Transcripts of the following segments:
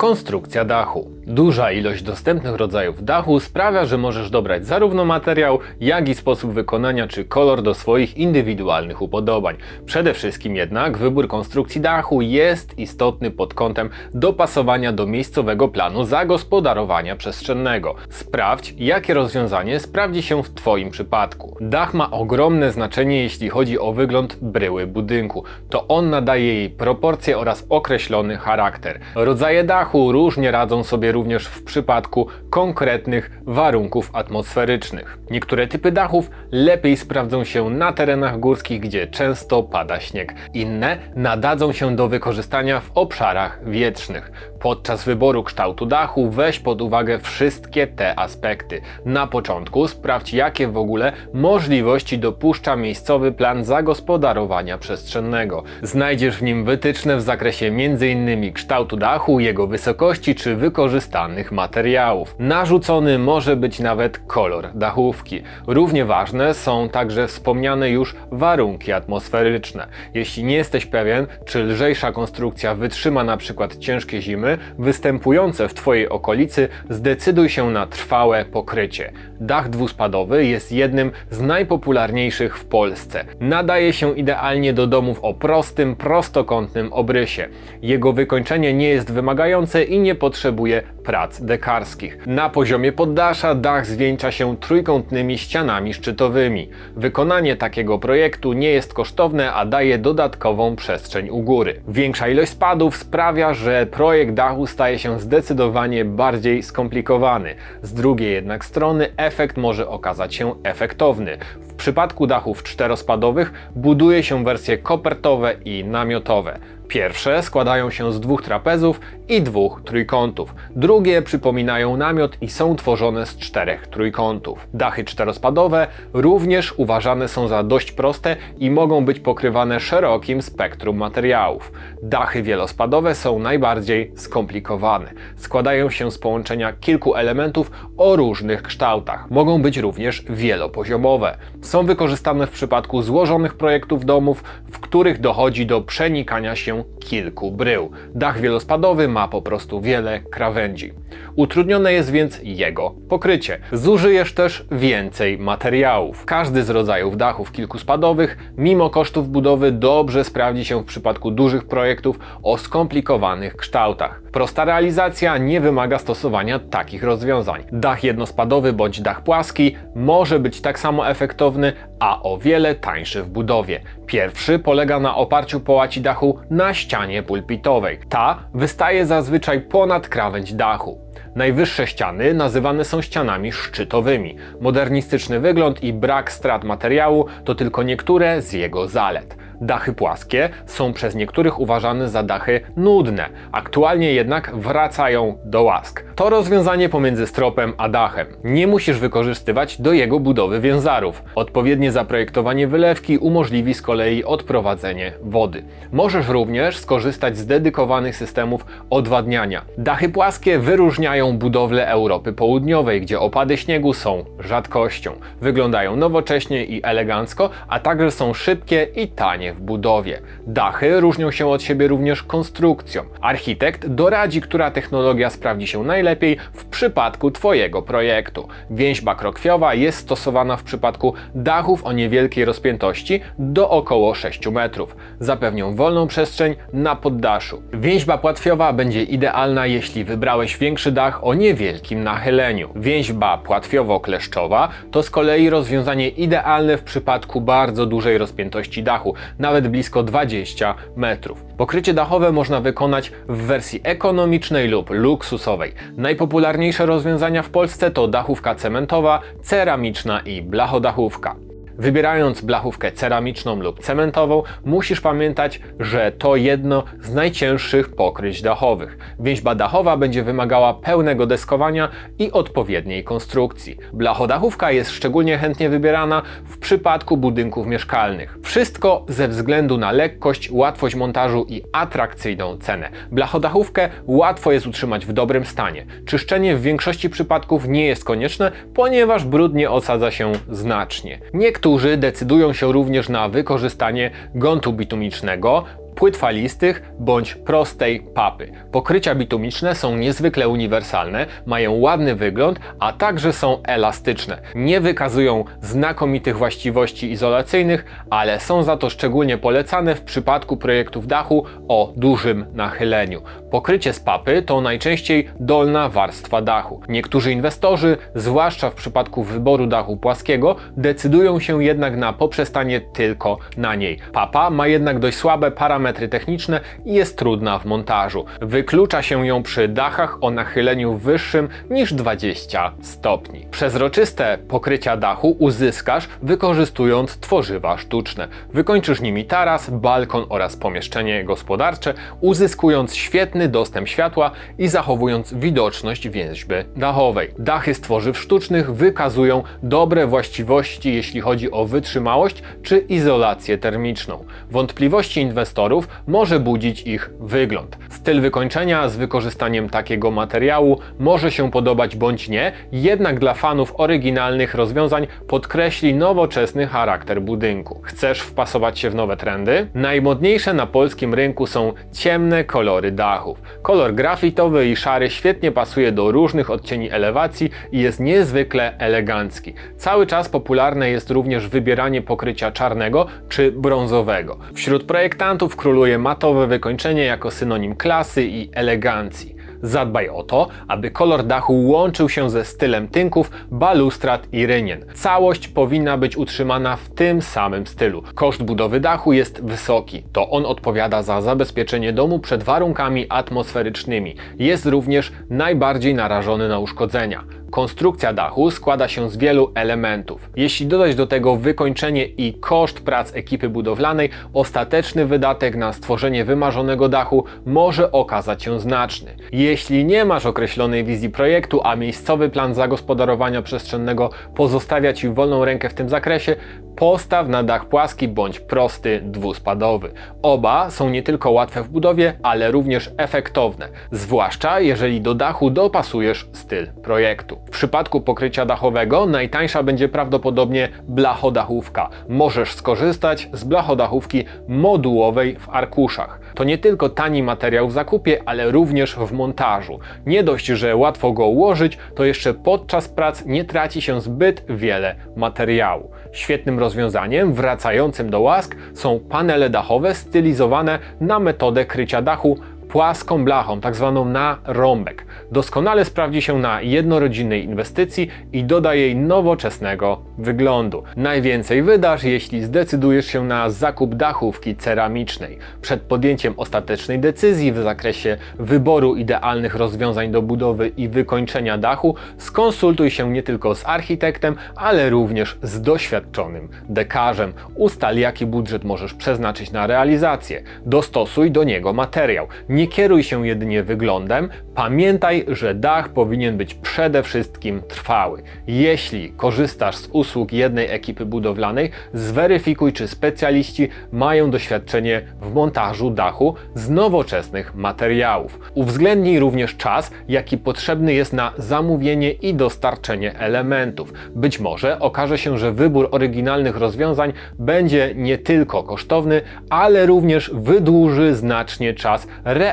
Konstrukcja dachu. Duża ilość dostępnych rodzajów dachu sprawia, że możesz dobrać zarówno materiał, jak i sposób wykonania czy kolor do swoich indywidualnych upodobań. Przede wszystkim jednak wybór konstrukcji dachu jest istotny pod kątem dopasowania do miejscowego planu zagospodarowania przestrzennego. Sprawdź, jakie rozwiązanie sprawdzi się w Twoim przypadku. Dach ma ogromne znaczenie, jeśli chodzi o wygląd bryły budynku. To on nadaje jej proporcje oraz określony charakter. Rodzaje dachu różnie radzą sobie również w przypadku konkretnych warunków atmosferycznych. Niektóre typy dachów lepiej sprawdzą się na terenach górskich, gdzie często pada śnieg. Inne nadadzą się do wykorzystania w obszarach wietrznych. Podczas wyboru kształtu dachu weź pod uwagę wszystkie te aspekty. Na początku sprawdź, jakie w ogóle możliwości dopuszcza miejscowy plan zagospodarowania przestrzennego. Znajdziesz w nim wytyczne w zakresie m.in. kształtu dachu, jego wysokości czy wykorzystanych materiałów. Narzucony może być nawet kolor dachówki. Równie ważne są także wspomniane już warunki atmosferyczne. Jeśli nie jesteś pewien, czy lżejsza konstrukcja wytrzyma na przykład ciężkie zimy występujące w Twojej okolicy, zdecyduj się na trwałe pokrycie. Dach dwuspadowy jest jednym z najpopularniejszych w Polsce. Nadaje się idealnie do domów o prostym, prostokątnym obrysie. Jego wykończenie nie jest wymagające i nie potrzebuje prac dekarskich. Na poziomie poddasza dach zwieńcza się trójkątnymi ścianami szczytowymi. Wykonanie takiego projektu nie jest kosztowne, a daje dodatkową przestrzeń u góry. Większa ilość spadów sprawia, że projekt dachu staje się zdecydowanie bardziej skomplikowany. Z drugiej jednak strony efekt może okazać się efektowny. Przypadku dachów czterospadowych buduje się wersje kopertowe i namiotowe. Pierwsze składają się z dwóch trapezów i dwóch trójkątów. Drugie przypominają namiot i są tworzone z czterech trójkątów. Dachy czterospadowe również uważane są za dość proste i mogą być pokrywane szerokim spektrum materiałów. Dachy wielospadowe są najbardziej skomplikowane. Składają się z połączenia kilku elementów o różnych kształtach. Mogą być również wielopoziomowe. Są wykorzystane w przypadku złożonych projektów domów, w których dochodzi do przenikania się kilku brył. Dach wielospadowy ma po prostu wiele krawędzi. Utrudnione jest więc jego pokrycie. Zużyjesz też więcej materiałów. Każdy z rodzajów dachów kilkuspadowych, mimo kosztów budowy, dobrze sprawdzi się w przypadku dużych projektów o skomplikowanych kształtach. Prosta realizacja nie wymaga stosowania takich rozwiązań. Dach jednospadowy bądź dach płaski może być tak samo efektowny, a o wiele tańszy w budowie. Pierwszy polega na oparciu połaci dachu na ścianie pulpitowej. Ta wystaje zazwyczaj ponad krawędź dachu. Najwyższe ściany nazywane są ścianami szczytowymi. Modernistyczny wygląd i brak strat materiału to tylko niektóre z jego zalet. Dachy płaskie są przez niektórych uważane za dachy nudne, aktualnie jednak wracają do łask. To rozwiązanie pomiędzy stropem a dachem. Nie musisz wykorzystywać do jego budowy więzarów. Odpowiednie zaprojektowanie wylewki umożliwi z kolei odprowadzenie wody. Możesz również skorzystać z dedykowanych systemów odwadniania. Dachy płaskie wyróżniają budowlę Europy Południowej, gdzie opady śniegu są rzadkością. Wyglądają nowocześnie i elegancko, a także są szybkie i tanie w budowie. Dachy różnią się od siebie również konstrukcją. Architekt doradzi, która technologia sprawdzi się najlepiej w przypadku Twojego projektu. Więźba krokwiowa jest stosowana w przypadku dachów o niewielkiej rozpiętości do około 6 metrów. Zapewnią wolną przestrzeń na poddaszu. Więźba płatwiowa będzie idealna, jeśli wybrałeś większy dach o niewielkim nachyleniu. Więźba płatwiowo-kleszczowa to z kolei rozwiązanie idealne w przypadku bardzo dużej rozpiętości dachu, nawet blisko 20 metrów. Pokrycie dachowe można wykonać w wersji ekonomicznej lub luksusowej. Najpopularniejsze rozwiązania w Polsce to dachówka cementowa, ceramiczna i blachodachówka. Wybierając blachówkę ceramiczną lub cementową, musisz pamiętać, że to jedno z najcięższych pokryć dachowych. Więźba dachowa będzie wymagała pełnego deskowania i odpowiedniej konstrukcji. Blachodachówka jest szczególnie chętnie wybierana w przypadku budynków mieszkalnych. Wszystko ze względu na lekkość, łatwość montażu i atrakcyjną cenę. Blachodachówkę łatwo jest utrzymać w dobrym stanie. Czyszczenie w większości przypadków nie jest konieczne, ponieważ brud nie osadza się znacznie. Niektórzy decydują się również na wykorzystanie gontu bitumicznego, płetwalistych bądź prostej papy. Pokrycia bitumiczne są niezwykle uniwersalne, mają ładny wygląd, a także są elastyczne. Nie wykazują znakomitych właściwości izolacyjnych, ale są za to szczególnie polecane w przypadku projektów dachu o dużym nachyleniu. Pokrycie z papy to najczęściej dolna warstwa dachu. Niektórzy inwestorzy, zwłaszcza w przypadku wyboru dachu płaskiego, decydują się jednak na poprzestanie tylko na niej. Papa ma jednak dość słabe parametry techniczne i jest trudna w montażu. Wyklucza się ją przy dachach o nachyleniu wyższym niż 20 stopni. Przezroczyste pokrycia dachu uzyskasz wykorzystując tworzywa sztuczne. Wykończysz nimi taras, balkon oraz pomieszczenie gospodarcze, uzyskując świetny dostęp światła i zachowując widoczność więźby dachowej. Dachy z tworzyw sztucznych wykazują dobre właściwości, jeśli chodzi o wytrzymałość czy izolację termiczną. Wątpliwości inwestorów może budzić ich wygląd. Styl wykończenia z wykorzystaniem takiego materiału może się podobać bądź nie, jednak dla fanów oryginalnych rozwiązań podkreśli nowoczesny charakter budynku. Chcesz wpasować się w nowe trendy? Najmodniejsze na polskim rynku są ciemne kolory dachów. Kolor grafitowy i szary świetnie pasuje do różnych odcieni elewacji i jest niezwykle elegancki. Cały czas popularne jest również wybieranie pokrycia czarnego czy brązowego. Wśród projektantów króluje matowe wykończenie jako synonim klasy i elegancji. Zadbaj o to, aby kolor dachu łączył się ze stylem tynków, balustrad i rynien. Całość powinna być utrzymana w tym samym stylu. Koszt budowy dachu jest wysoki. To on odpowiada za zabezpieczenie domu przed warunkami atmosferycznymi. Jest również najbardziej narażony na uszkodzenia. Konstrukcja dachu składa się z wielu elementów. Jeśli dodać do tego wykończenie i koszt prac ekipy budowlanej, ostateczny wydatek na stworzenie wymarzonego dachu może okazać się znaczny. Jeśli nie masz określonej wizji projektu, a miejscowy plan zagospodarowania przestrzennego pozostawia Ci wolną rękę w tym zakresie, postaw na dach płaski bądź prosty dwuspadowy. Oba są nie tylko łatwe w budowie, ale również efektowne, zwłaszcza jeżeli do dachu dopasujesz styl projektu. W przypadku pokrycia dachowego najtańsza będzie prawdopodobnie blachodachówka. Możesz skorzystać z blachodachówki modułowej w arkuszach. To nie tylko tani materiał w zakupie, ale również w montażu. Nie dość, że łatwo go ułożyć, to jeszcze podczas prac nie traci się zbyt wiele materiału. Świetnym rozwiązaniem wracającym do łask są panele dachowe stylizowane na metodę krycia dachu płaską blachą, tak zwaną na rąbek. Doskonale sprawdzi się na jednorodzinnej inwestycji i doda jej nowoczesnego wyglądu. Najwięcej wydasz, jeśli zdecydujesz się na zakup dachówki ceramicznej. Przed podjęciem ostatecznej decyzji w zakresie wyboru idealnych rozwiązań do budowy i wykończenia dachu, skonsultuj się nie tylko z architektem, ale również z doświadczonym dekarzem. Ustal, jaki budżet możesz przeznaczyć na realizację. Dostosuj do niego materiał. Nie kieruj się jedynie wyglądem, pamiętaj, że dach powinien być przede wszystkim trwały. Jeśli korzystasz z usług jednej ekipy budowlanej, zweryfikuj, czy specjaliści mają doświadczenie w montażu dachu z nowoczesnych materiałów. Uwzględnij również czas, jaki potrzebny jest na zamówienie i dostarczenie elementów. Być może okaże się, że wybór oryginalnych rozwiązań będzie nie tylko kosztowny, ale również wydłuży znacznie czas realizacji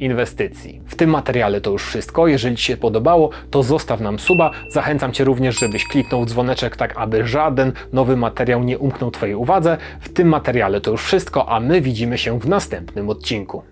inwestycji. W tym materiale to już wszystko. Jeżeli Ci się podobało, to zostaw nam suba. Zachęcam Cię również, żebyś kliknął dzwoneczek, tak aby żaden nowy materiał nie umknął Twojej uwadze. W tym materiale to już wszystko, a my widzimy się w następnym odcinku.